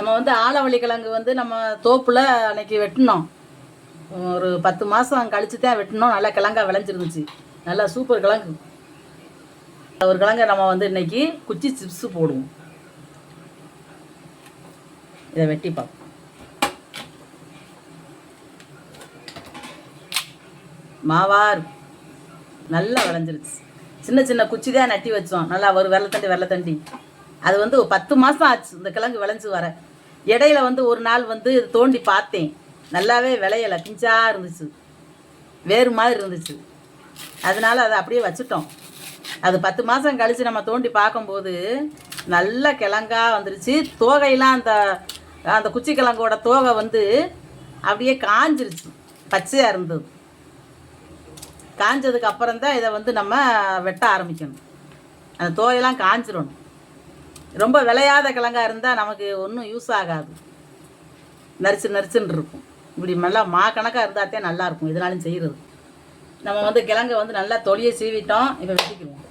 நம்ம வந்து ஆலவள்ளி கிழங்கு வந்து நம்ம தோப்பில் அன்னைக்கு வெட்டினோம். ஒரு பத்து மாதம் கழிச்சு தான் வெட்டினோம். நல்லா கிழங்கா விளைஞ்சிருந்துச்சு. நல்லா சூப்பர் கிழங்கு. ஒரு கிழங்க நம்ம வந்து இன்னைக்கு குச்சி சிப்ஸு போடுவோம். இதை வெட்டி பார்ப்போம். மாவார் நல்லா விளைஞ்சிருச்சு. சின்ன சின்ன குச்சி தான் நட்டி வச்சோம். நல்லா ஒரு வெள்ளத்தண்டி வெள்ளத்தண்டி அது வந்து ஒரு பத்து மாதம் ஆச்சு. இந்த கிழங்கு விளைஞ்சு வர. இடையில வந்து ஒரு நாள் வந்து இது தோண்டி பார்த்தேன். நல்லாவே விளையலை. பிஞ்சாக இருந்துச்சு. வேறு மாதிரி இருந்துச்சு. அதனால அதை அப்படியே வச்சுட்டோம். அது பத்து மாதம் கழித்து நம்ம தோண்டி பார்க்கும்போது நல்ல கிழங்கா வந்துருச்சு. தோகையெல்லாம் அந்த அந்த குச்சி கிழங்கோட தோகை வந்து அப்படியே காஞ்சிருச்சு. பச்சையாக இருந்தது. காஞ்சதுக்கு அப்புறம் தான் இதை வந்து நம்ம வெட்ட ஆரம்பிக்கணும். அந்த தோகையெல்லாம் காஞ்சிடணும் ரொம்ப விளையாத கிழங்கா இருந்தால் நமக்கு ஒன்றும் யூஸ் ஆகாது. நரிச்சு நரிச்சுன்னு இருக்கும். இப்படி நல்லா மா கணக்காக இருந்தாத்தே நல்லாயிருக்கும் இதனாலும் செய்கிறது நம்ம வந்து கிழங்கை வந்து நல்லா தொலியை சீவிட்டோம் இப்போ வெட்டிக்கிடுவோம்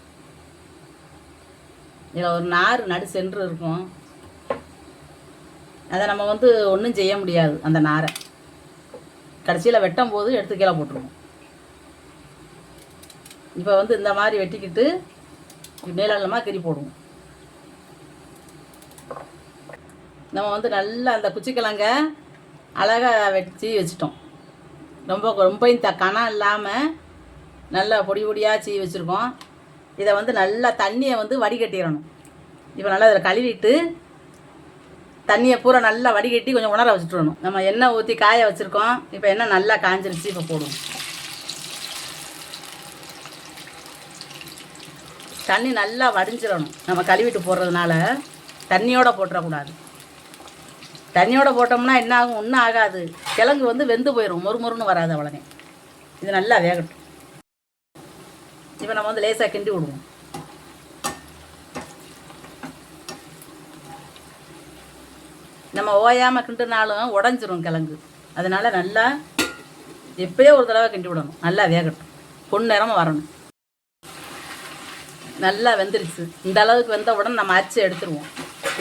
இதில் ஒரு நார் நடு சென்று இருக்கும். அதை நம்ம வந்து ஒன்றும் செய்ய முடியாது அந்த நாரை. கடைசியில் வெட்டும் போது எடுத்து கீழே போட்டுருவோம். இப்போ வந்து இந்த மாதிரி வெட்டிக்கிட்டு மேலமாக கறி போடுவோம். நம்ம வந்து நல்லா அந்த குச்சிக்கிழங்க அழகாக வெட்டி வச்சுட்டோம். ரொம்ப ரொம்ப த கணம் இல்லாமல் நல்லா பொடி பொடியாக சீ வச்சுருக்கோம். இதை வந்து நல்லா தண்ணியை வந்து வடிகட்டிடணும். இப்போ நல்லா இதில் கழுவிட்டு தண்ணியை பூரா நல்லா வடிகட்டி கொஞ்சம் உணர வச்சுட்டுறணும் நம்ம எண்ணெய் ஊற்றி காய வச்சுருக்கோம். இப்போ எண்ணெய் நல்லா காஞ்சிருச்சு இப்போ போடுவோம். தண்ணி நல்லா வடிஞ்சிடணும். நம்ம கழுவிட்டு போடுறதுனால தண்ணியோடு போட்டுறக்கூடாது. தண்ணியோட போட்டோம்னா என்ன ஆகும்? ஒன்றும் ஆகாது. கிழங்கு வந்து வெந்து போயிடும் மொறு மொறுன்னு வராது அவ்வளோனே இது நல்லா வேகட்டும். இப்போ நம்ம வந்து லேசாக கிண்டி விடுவோம். நம்ம ஓயாமல் கிண்டுனாலும் உடஞ்சிரும் கிழங்கு. அதனால் நல்லா எப்பயோ ஒரு தடவை கிண்டி விடணும். நல்லா வேகட்டும். பொன்னிறமாக வரணும். நல்லா வெந்துருச்சு. இந்த அளவுக்கு வெந்த உடனே நம்ம அரிசி எடுத்துருவோம்.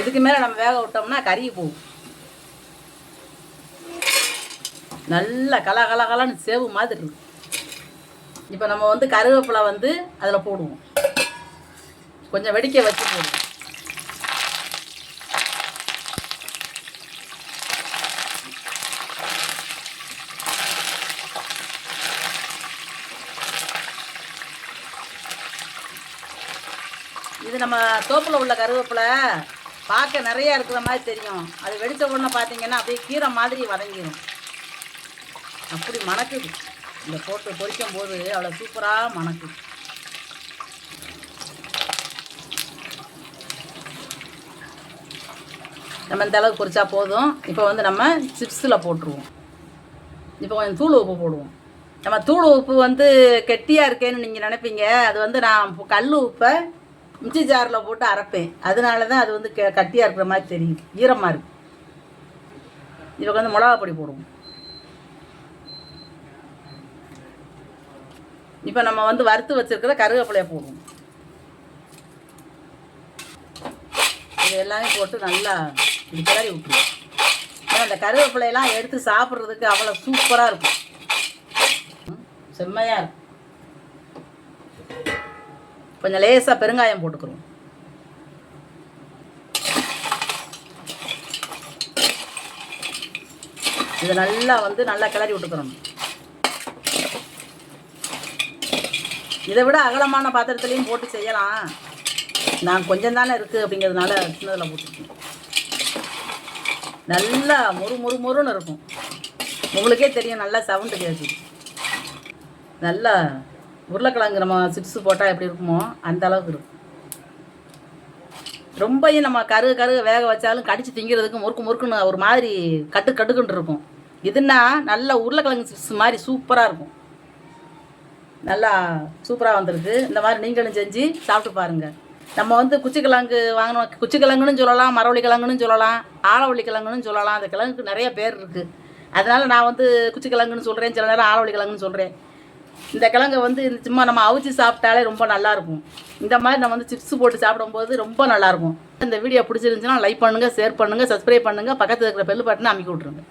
இதுக்கு மேலே நம்ம வேக விட்டோம்னா கறி போகும். நல்லா கல கல கலன்னு சேவு மாதிரி இருக்கு இப்போ நம்ம வந்து கருவேப்பிலை வந்து அதில் போடுவோம். கொஞ்சம் வெடிக்க வச்சு போடுவோம். இது நம்ம தோப்பில் உள்ள கருவேப்பிலை பார்க்க நிறையா இருக்கிற மாதிரி தெரியும். அது வெடித்த உடனே பார்த்தீங்கன்னா அப்படியே கீரை மாதிரி வதங்கிடும் அப்படி மணக்குது இந்த போட்டு பொரிக்கும் போது அவ்வளோ சூப்பராக மணக்குது நம்ம இந்த அளவுக்கு பொரிச்சா போதும். இப்போ வந்து நம்ம சிப்ஸில் போட்டுருவோம். இப்போ கொஞ்சம் தூள் உப்பு போடுவோம். நம்ம தூள் உப்பு வந்து கெட்டியாக இருக்கேன்னு நீங்கள் நினைப்பீங்க. அது வந்து நான் கல் உப்பை மிச்சி ஜாரில் போட்டு அரைப்பேன். அதனால தான் அது வந்து கெ கட்டியாக இருக்கிற மாதிரி தெரியும். ஈரமாக இருக்கும் இப்போ வந்து மிளகா பொடி போடுவோம். இப்போ நம்ம வந்து வறுத்து வச்சுருக்கிற கருவேப்பிலையை போடுவோம். இது எல்லாமே போட்டு நல்லா இப்படி கிளறி விட்டுருவோம். ஏன்னா அந்த கருவேப்பிலையெல்லாம் எடுத்து சாப்பிட்றதுக்கு அவ்வளோ சூப்பராக இருக்கும். செம்மையாக இருக்கும். கொஞ்சம் லேசாக பெருங்காயம் போட்டுக்கிறோம். இதை நல்லா வந்து நல்லா கிளறி விட்டுக்கிறோம். இதை விட அகலமான பாத்திரத்துலேயும் போட்டு செய்யலாம். நான் கொஞ்சம் தானே இருக்குது அப்படிங்கிறதுனால சின்னதில் போட்டுருக்கேன். நல்லா மொறு மொறு மொறுன்னு இருக்கும். உங்களுக்கே தெரியும் நல்லா சவுண்டு கேட்குது நல்லா உருளைக்கிழங்கு நம்ம சிப்ஸு போட்டால் எப்படி இருக்குமோ அந்த அளவுக்கு இருக்கும். ரொம்பையும் நம்ம கருகு கருகு வேக வச்சாலும் கடிச்சு திங்கிறதுக்கு முறுக்கு முறுக்குன்னு ஒரு மாதிரி கட்டு கட்டுக்குன்னு இருக்கும். இதுன்னா நல்ல உருளைக்கிழங்கு சிப்ஸ் மாதிரி சூப்பராக இருக்கும். நல்லா சூப்பராக வந்திருக்கு. இந்த மாதிரி நீங்களும் செஞ்சு சாப்பிட்டு பாருங்கள் நம்ம வந்து குச்சிக்கிழங்கு வாங்கணும். குச்சிக்கிழங்குன்னு சொல்லலாம் மரவள்ளி கிழங்குன்னு சொல்லலாம் ஆலவள்ளி கிழங்குன்னு சொல்லலாம். அந்த கிழங்குக்கு நிறைய பேர் இருக்குது அதனால் நான் வந்து குச்சிக்கிழங்குன்னு சொல்கிறேன் சில நேரம் ஆலவள்ளி கிழங்குன்னு சொல்கிறேன் இந்த கிழங்கை வந்து சும்மா நம்ம அவிச்சு சாப்பிட்டாலே ரொம்ப நல்லாயிருக்கும் இந்த மாதிரி நம்ம வந்து சிப்ஸ் போட்டு சாப்பிடும்போது ரொம்ப நல்லாயிருக்கும் இந்த வீடியோ பிடிச்சிருந்துச்சுன்னா லைக் பண்ணுங்கள் ஷேர் பண்ணுங்கள் சப்ஸ்கிரைப் பண்ணுங்கள் பக்கத்தில் இருக்கிற பெல் பட்டனை அமைக்கி விட்ருங்க